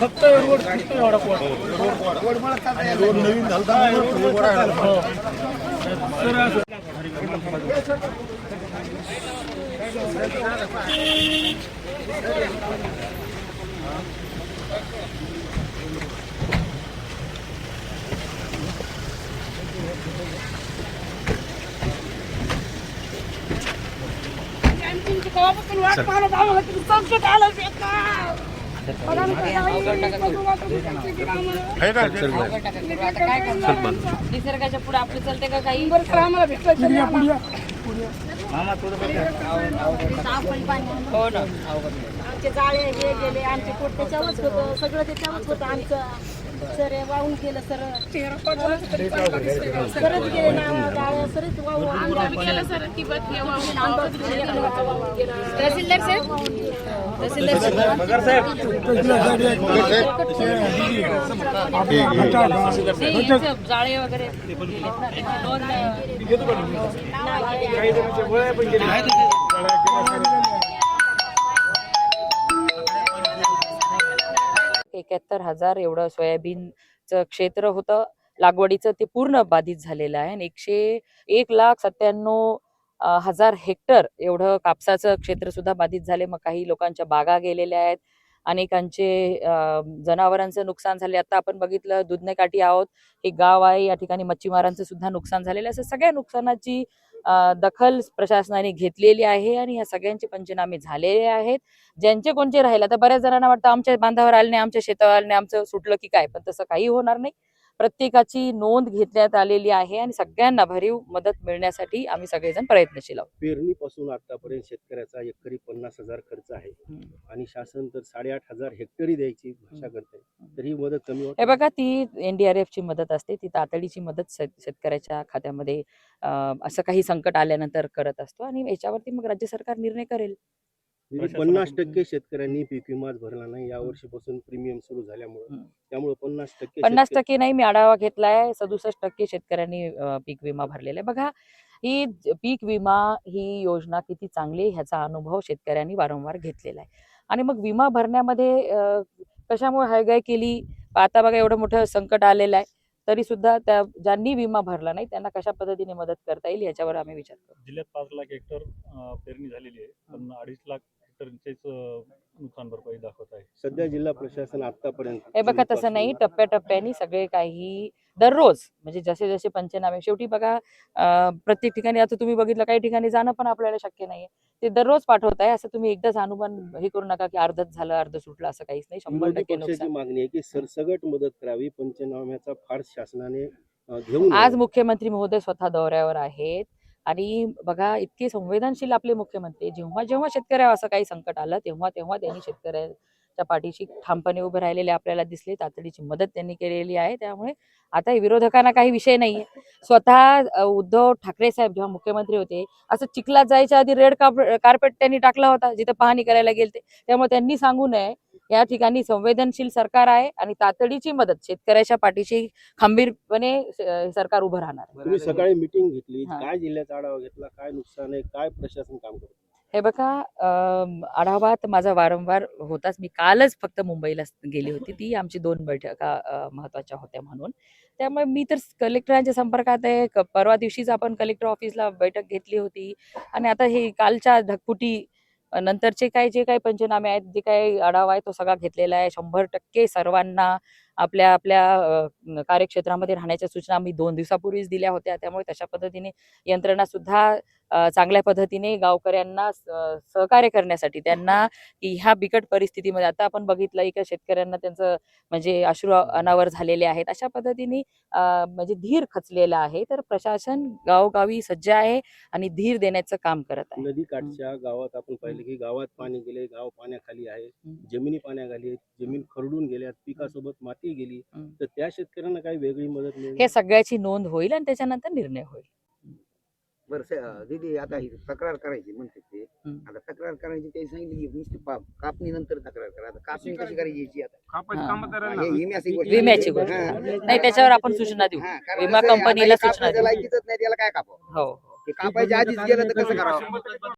फक्त रोड पाहत आम्हाला किती संकट बघा ना. कसं आहे, कसं वाटत होतं ते आम्हाला. आता काय करणार? निसर्गाच्या पुढे आपलं चालते का काही? बरं तर आम्हाला भेटलं. हो ना आमचे जाळे हे गेले आमचे पोट त्याच्यावरच होतं सगळं त्याच्यावरच होतं आमचं. सर हे वाहून गेलं सर सरच गेले ना जाळे सरच वाहून हे. तहसीलदार साहेब तहसीलदार जाळे वगैरे एकाहत्तर हजार एवढं सोयाबीनचं क्षेत्र होतं. लागवडीचं ते पूर्ण बाधित झालेलं आहे आणि एकशे एक लाख सत्त्याण्णव हजार हेक्टर एवढं कापसाचं क्षेत्र सुद्धा बाधित झाले. मग काही लोकांच्या बागा गेलेल्या आहेत. अनेकांचे जनावरांचं नुकसान झाले. आता आपण बघितलं दुधने काठी आहोत. हे गाव आहे. या ठिकाणी मच्छीमारांचं सुद्धा नुकसान झालेलं आहे. असं सगळ्या नुकसानाची दखल प्रशासनाने घेतलेली आहे आणि ह्या सगळ्यांचे पंचनामे झालेले आहेत. ज्यांचे कोणचे राहिले आता बऱ्याच जणांना वाटतं आमच्या बांधावर आले नाही आमच्या शेतावर आले नाही आमचं सुटलं की काय? पण तसं काही होणार नाही. प्रत्येकाची नोंद घेतण्यात आलेली आहे आणि सगळ्यांना भरीव मदत मिळण्यासाठी आम्ही सगळेजण प्रयत्नशील आहोत. पेरणीपासून आतापर्यंत शेतकऱ्याचा एकरी पन्नास हजार खर्च आहे आणि शासन तर साडेआठ हजार हेक्टरी द्यायची भाषा करते तर ही मदत कमी हे बघा ती एनडीआरएफ ची मदत असते ती तातडीची मदत शेत- शेतकऱ्याच्या खात्यामध्ये असं काही संकट आल्यानंतर करत असतो आणि याच्यावरती मग राज्य सरकार निर्णय करेल. पन्नास टक्के शेतकऱ्यांनी पीक विमाच भरला नाही. या वर्षीपासून प्रीमियम सुरू झाल्यामुळे. त्यामुळे पन्नास टक्के पन्नास टक्के नाही मी आढावा घेतलाय. सदुसष्ट टक्के शेतकऱ्यांनी पीक विमा भरलेला आहे. बघा ही पीक विमा ही योजना किती चांगली आहे ह्याचा अनुभव शेतकऱ्यांनी वारंवार घेतलेला आहे. आणि मग विमा भरण्यामध्ये कशामुळे हयगय केली? आता बघा एवढं मोठं संकट आलेलं आहे. तरी सुद्धा त्या ज्यांनी विमा भरला नाही त्यांना कशा पद्धतीने मदत करता येईल याच्यावर आम्ही विचार करू. जिल्ह्यात पाच लाख हेक्टर पेरणी झालेली आहे. पण अडीच लाख अं, नुकसान भरपाई दाखवत आहे. सध्या जिल्हा प्रशासन आतापर्यंत हे बघा तसं नाही. टप्प्याटप्प्याने सगळे काही दररोज म्हणजे जसे जसे पंचनामे शेवटी बघा प्रत्येक ठिकाणी आता तुम्ही बघितलं काही ठिकाणी जाणं पण आपल्याला शक्य नाहीये. ते दररोज पाठवत आहे. असं तुम्ही एकदाच अनुमान हे करू नका की अर्धच झालं अर्ध सुटलं असं काहीच नाही. शंभर टक्के मागणी आहे की सरसगट मदत करावी पंचनाम्याचा फार शासनाने आज. मुख्यमंत्री महोदय स्वतः दौऱ्यावर आहेत. आणि बघा इतके संवेदनशील आपले मुख्यमंत्री जेव्हा जेव्हा शेतकऱ्यावर असं काही संकट आलं तेव्हा तेव्हा त्यांनी शेतकऱ्याच्या पाठीशी ठामपणे उभे राहिलेले आपल्याला दिसले. तातडीची मदत त्यांनी केलेली आहे. त्यामुळे आता विरोधकांना काही विषय नाहीये स्वतः उद्धव ठाकरे साहेब जेव्हा मुख्यमंत्री होते असं चिखलात जायच्या आधी रेड कार्पेट त्यांनी टाकला होता जिथे पाहणी करायला गेले त्यामुळे त्यांनी सांगू नये या ठिकाणी संवेदनशील सरकार आहे आणि तातडीची मदत शेतकऱ्याच्या पाठीशी खंबीरपणे सरकार उभं राहणार. तुम्ही सकाळी मिटिंग घेतली. काय जिल्ह्याचा आढावा घेतला काय नुकसान आहे काय प्रशासन काम करतं? हे बघा आढावा तर माझा वारंवार होताच. मी कालच फक्त मुंबईला गेली होती. ती आमची दोन बैठका महत्त्वाच्या होत्या म्हणून. त्यामुळे मी तर कलेक्टरांच्या संपर्कात आहे. परवा दिवशीच आपण कलेक्टर ऑफिसला बैठक घेतली होती. आणि आता हे कालच्या अ, नंतरचे काय जे काही पंचनामे आहेत जे काही आढावा आहे तो सगळा घेतलेला आहे. शंभर टक्के सर्वांना आपल्या आपल्या कार्यक्षेत्रामध्ये राहण्याच्या सूचना मी दोन दिवसापूर्वीच दिल्या होत्या. त्यामुळे तशा पद्धतीने यंत्रणा सुद्धा चांगल्या पद्धतीने गावकऱ्यांना सहकार्य करण्यासाठी त्यांना की ह्या बिकट परिस्थितीमध्ये आता आपण बघितलं एका शेतकऱ्यांना त्यांचं म्हणजे अश्रू अनावर झालेले आहेत. अशा पद्धतीने म्हणजे धीर खचलेला आहे. तर प्रशासन गावोगावी सज्ज आहे आणि धीर देण्याचं काम करत आहे. नदी काठच्या गावात आपण पाहिलं की गावात पाणी गेले गाव पाण्याखाली आहे. जमिनी पाण्याखाली जमीन खरडून गेल्यात पिकासोबत माती गेली. तर त्या शेतकऱ्यांना काही वेगळी मदत हे सगळ्याची नोंद होईल आणि त्याच्यानंतर निर्णय होईल. बरं दीदी आता ही तक्रार करायची म्हणते ते. आता तक्रार करायची ते सांगितलं की नुसती कापणी नंतर तक्रार करा. आता कापणी कशी करायची याची आता? हा. हा, हे विम्याची गोष्ट. हा. नाही त्याच्यावर आपण सूचना देऊ. हा, विमा कंपनीला हे सूचना नाही त्याला काय कापावं? हो ते कापायच्या आधीच गेलं तर कसं करावं?